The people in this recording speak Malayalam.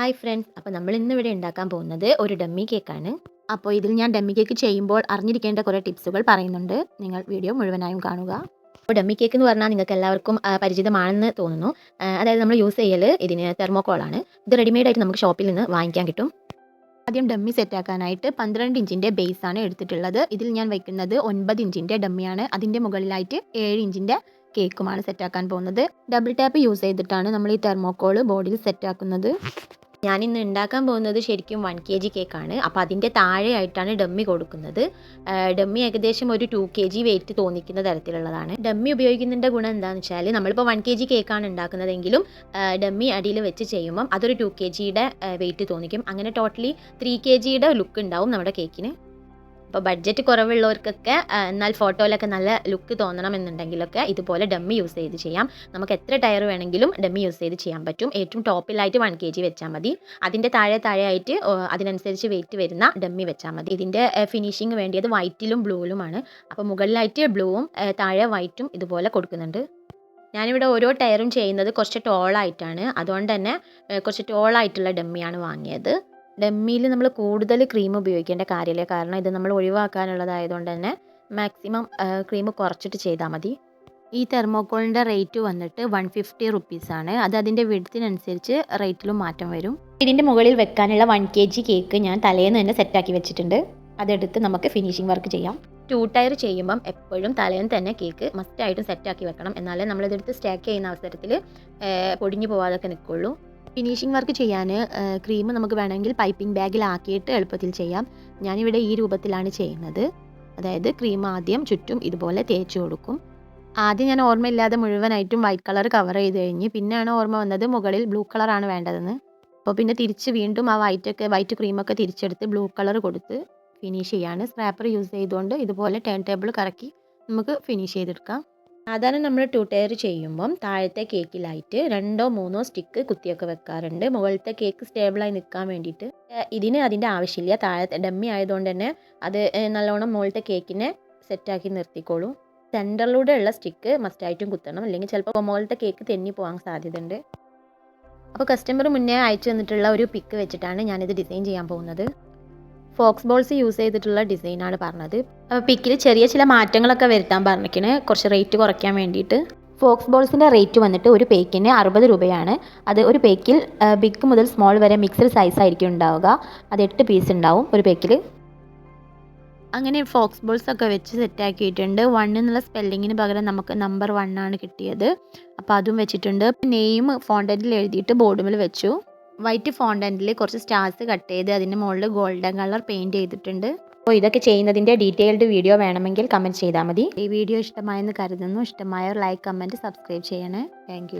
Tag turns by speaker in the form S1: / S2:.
S1: ഹായ് ഫ്രണ്ട്സ് അപ്പോൾ നമ്മൾ ഇന്ന് ഇവിടെ ഉണ്ടാക്കാൻ പോകുന്നത് ഒരു ഡമ്മി കേക്കാണ്. അപ്പോൾ ഇതിൽ ഞാൻ ഡമ്മി കേക്ക് ചെയ്യുമ്പോൾ അറിഞ്ഞിരിക്കേണ്ട കുറേ ടിപ്സുകൾ പറയുന്നുണ്ട്. നിങ്ങൾ വീഡിയോ മുഴുവനായും കാണുക. അപ്പോൾ ഡമ്മി കേക്ക് എന്ന് പറഞ്ഞാൽ നിങ്ങൾക്ക് എല്ലാവർക്കും പരിചിതമാണെന്ന് തോന്നുന്നു. അതായത് നമ്മൾ യൂസ് ചെയ്യൽ ഇതിന് തെർമോക്കോളാണ് ഇത് റെഡിമെയ്ഡ് ആയിട്ട് നമുക്ക് ഷോപ്പിൽ നിന്ന് വാങ്ങിക്കാൻ കിട്ടും. ആദ്യം ഡമ്മി സെറ്റാക്കാനായിട്ട് പന്ത്രണ്ട് ഇഞ്ചിന്റെ ബേസാണ് എടുത്തിട്ടുള്ളത്. ഇതിൽ ഞാൻ വയ്ക്കുന്നത് ഒൻപത് ഇഞ്ചിന്റെ ഡമ്മിയാണ്. അതിന്റെ മുകളിലായിട്ട് ഏഴ് ഇഞ്ചിന്റെ കേക്കുമാണ് സെറ്റാക്കാൻ പോകുന്നത്. ഡബിൾ ടാപ്പ് യൂസ് ചെയ്തിട്ടാണ് നമ്മൾ ഈ തെർമോക്കോൾ ബോർഡിൽ സെറ്റാക്കുന്നത് ഞാനിന്ന് ഉണ്ടാക്കാൻ പോകുന്നത് ശരിക്കും വൺ കെ ജി കേക്കാണ് അപ്പോൾ അതിന്റെ താഴെയായിട്ടാണ് ഡമ്മി കൊടുക്കുന്നത്. ഡമ്മി ഏകദേശം ഒരു ടു കെ ജി വെയിറ്റ് തോന്നിക്കുന്ന തരത്തിലുള്ളതാണ്. ഡമ്മി ഉപയോഗിക്കുന്നതിന്റെ ഗുണം എന്താണെന്ന് വെച്ചാൽ നമ്മളിപ്പോൾ വൺ കെ ജി കേക്കാണ് ഉണ്ടാക്കുന്നതെങ്കിലും ഡമ്മി അടിയിൽ വെച്ച് ചെയ്യുമ്പം അതൊരു ടു കെ ജിയുടെ വെയിറ്റ് തോന്നിക്കും. അങ്ങനെ ടോട്ടലി ത്രീ കെ ജിയുടെ ലുക്ക് ഉണ്ടാവും നമ്മുടെ കേക്കിന് അപ്പോൾ ബഡ്ജറ്റ് കുറവുള്ളവർക്കൊക്കെ എന്നാൽ ഫോട്ടോയിലൊക്കെ നല്ല ലുക്ക് തോന്നണം എന്നുണ്ടെങ്കിലൊക്കെ ഇതുപോലെ ഡമ്മി യൂസ് ചെയ്ത് ചെയ്യാം. നമുക്ക് എത്ര ടയർ വേണമെങ്കിലും ഡമ്മി യൂസ് ചെയ്ത് ചെയ്യാൻ പറ്റും. ഏറ്റവും ടോപ്പിലായിട്ട് വൺ കെ ജി വെച്ചാൽ മതി. അതിന്റെ താഴെ താഴെയായിട്ട് അതിനനുസരിച്ച് വെയിറ്റ് വരുന്ന ഡമ്മി വെച്ചാൽ മതി. ഇതിന്റെ ഫിനിഷിങ് വേണ്ടിയത് വൈറ്റിലും ബ്ലൂവിലുമാണ് അപ്പോൾ മുകളിലായിട്ട് ബ്ലൂവും താഴെ വൈറ്റും ഇതുപോലെ കൊടുക്കുന്നുണ്ട്. ഞാനിവിടെ ഓരോ ടയറും ചെയ്യുന്നത് കുറച്ച് ടോളായിട്ടാണ് അതുകൊണ്ട് തന്നെ കുറച്ച് ടോളായിട്ടുള്ള ഡമ്മിയാണ് വാങ്ങിയത്. ഡമ്മിയിൽ നമ്മൾ കൂടുതൽ ക്രീം ഉപയോഗിക്കേണ്ട കാര്യമില്ല. കാരണം ഇത് നമ്മൾ ഒഴിവാക്കാനുള്ളതായതുകൊണ്ട് തന്നെ മാക്സിമം ക്രീം കുറച്ചിട്ട് ചെയ്താൽ മതി. ഈ തെർമോക്കോളിന്റെ റേറ്റ് വന്നിട്ട് വൺ ഫിഫ്റ്റി റുപ്പീസാണ് അത് അതിന്റെ വിടത്തിനനുസരിച്ച് റേറ്റിലും മാറ്റം വരും. ഇതിന്റെ മുകളിൽ വെക്കാനുള്ള വൺ കെ ജി കേക്ക് ഞാൻ തലേന്ന് തന്നെ സെറ്റാക്കി വെച്ചിട്ടുണ്ട്. അതെടുത്ത് നമുക്ക് ഫിനിഷിംഗ് വർക്ക് ചെയ്യാം. ടൂ ടയർ ചെയ്യുമ്പം എപ്പോഴും തലേന്ന് തന്നെ കേക്ക് മസ്റ്റായിട്ടും സെറ്റാക്കി വെക്കണം. എന്നാലേ നമ്മളിതെടുത്ത് സ്റ്റാക്ക് ചെയ്യുന്ന അവസരത്തിൽ പൊടിഞ്ഞു പോവാതൊക്കെ നിൽക്കുള്ളൂ. ഫിനിഷിംഗ് വർക്ക് ചെയ്യാൻ ക്രീം നമുക്ക് വേണമെങ്കിൽ പൈപ്പിംഗ് ബാഗിലാക്കിയിട്ട് എളുപ്പത്തിൽ ചെയ്യാം. ഞാനിവിടെ ഈ രൂപത്തിലാണ് ചെയ്യുന്നത്. അതായത് ക്രീം ആദ്യം ചുറ്റും ഇതുപോലെ തേച്ച് കൊടുക്കും. ആദ്യം ഞാൻ ഓർമ്മയില്ലാതെ മുഴുവനായിട്ടും വൈറ്റ് കളർ കവർ ചെയ്ത് കഴിഞ്ഞ് പിന്നെയാണ് ഓർമ്മ വന്നത് മുകളിൽ ബ്ലൂ കളറാണ് വേണ്ടതെന്ന്. അപ്പോൾ പിന്നെ തിരിച്ച് വീണ്ടും ആ വൈറ്റൊക്കെ വൈറ്റ് ക്രീമൊക്കെ തിരിച്ചെടുത്ത് ബ്ലൂ കളർ കൊടുത്ത് ഫിനിഷ് ചെയ്യാണ്. സ്ക്രാപ്പർ യൂസ് ചെയ്തുകൊണ്ട് ഇതുപോലെ ടേൺ ടേബിൾ കറക്കി നമുക്ക് ഫിനിഷ് ചെയ്തെടുക്കാം. സാധാരണ നമ്മൾ ടു ചെയ്യുമ്പം താഴത്തെ കേക്കിലായിട്ട് രണ്ടോ മൂന്നോ സ്റ്റിക്ക് കുത്തിയൊക്കെ വെക്കാറുണ്ട്. മുകളിലത്തെ കേക്ക് സ്റ്റേബിളായി നിൽക്കാൻ വേണ്ടിയിട്ട്. ഇതിന് അതിന്റെ ആവശ്യമില്ല. താഴത്തെ ഡമ്മി ആയതുകൊണ്ട് തന്നെ അത് നല്ലോണം മുകളിലത്തെ കേക്കിനെ സെറ്റാക്കി നിർത്തിക്കോളും. സെന്ററിലൂടെ ഉള്ള സ്റ്റിക്ക് മസ്റ്റായിട്ടും കുത്തണം. അല്ലെങ്കിൽ ചിലപ്പോൾ മുകളിലത്തെ കേക്ക് തെന്നി പോകാൻ സാധ്യതയുണ്ട്. അപ്പോൾ കസ്റ്റമർ മുന്നേ അയച്ചു തന്നിട്ടുള്ള ഒരു പിക്ക് വെച്ചിട്ടാണ് ഞാനിത് ഡിസൈൻ ചെയ്യാൻ പോകുന്നത്. ഫോക്സ് ബോൾസ് യൂസ് ചെയ്തിട്ടുള്ള ഡിസൈനാണ് പറഞ്ഞത്. അപ്പോൾ പിക്കിൽ ചെറിയ ചില മാറ്റങ്ങളൊക്കെ വരുത്താൻ പറഞ്ഞിരിക്കണ്. കുറച്ച് റേറ്റ് കുറയ്ക്കാൻ വേണ്ടിയിട്ട്. ഫോക്സ് ബോൾസിന്റെ റേറ്റ് വന്നിട്ട് ഒരു പേക്കിന് അറുപത് രൂപയാണ്. അത് ഒരു പേക്കിൽ ബിഗ് മുതൽ സ്മോൾ വരെ മിക്സഡ് സൈസ് ആയിരിക്കും ഉണ്ടാവുക. അത് എട്ട് പീസ് ഉണ്ടാവും ഒരു പേക്കിൽ അങ്ങനെ ഫോക്സ് ബോൾസ് ഒക്കെ വെച്ച് സെറ്റാക്കിയിട്ടുണ്ട് വൺ എന്നുള്ള സ്പെല്ലിങ്ങിന് പകരം നമുക്ക് നമ്പർ വൺ ആണ് കിട്ടിയത്. അപ്പോൾ അതും വെച്ചിട്ടുണ്ട്. നെയിം ഫോണ്ടന്റിൽ എഴുതിയിട്ട് ബോർഡുമിൽ വെച്ചു. വൈറ്റ് ഫോണ്ടന്റിൽ കുറച്ച് സ്റ്റാർസ് കട്ട് ചെയ്ത് അതിന്റെ മുകളിൽ ഗോൾഡൻ കളർ പെയിന്റ് ചെയ്തിട്ടുണ്ട്. അപ്പോൾ ഇതൊക്കെ ചെയ്യുന്നതിന്റെ ഡീറ്റെയിൽഡ് വീഡിയോ വേണമെങ്കിൽ കമന്റ് ചെയ്താൽ മതി. ഈ വീഡിയോ ഇഷ്ടമായെന്ന് കരുതുന്നു. ഇഷ്ടമായ ലൈക്ക് കമന്റ് സബ്സ്ക്രൈബ് ചെയ്യണേ. താങ്ക്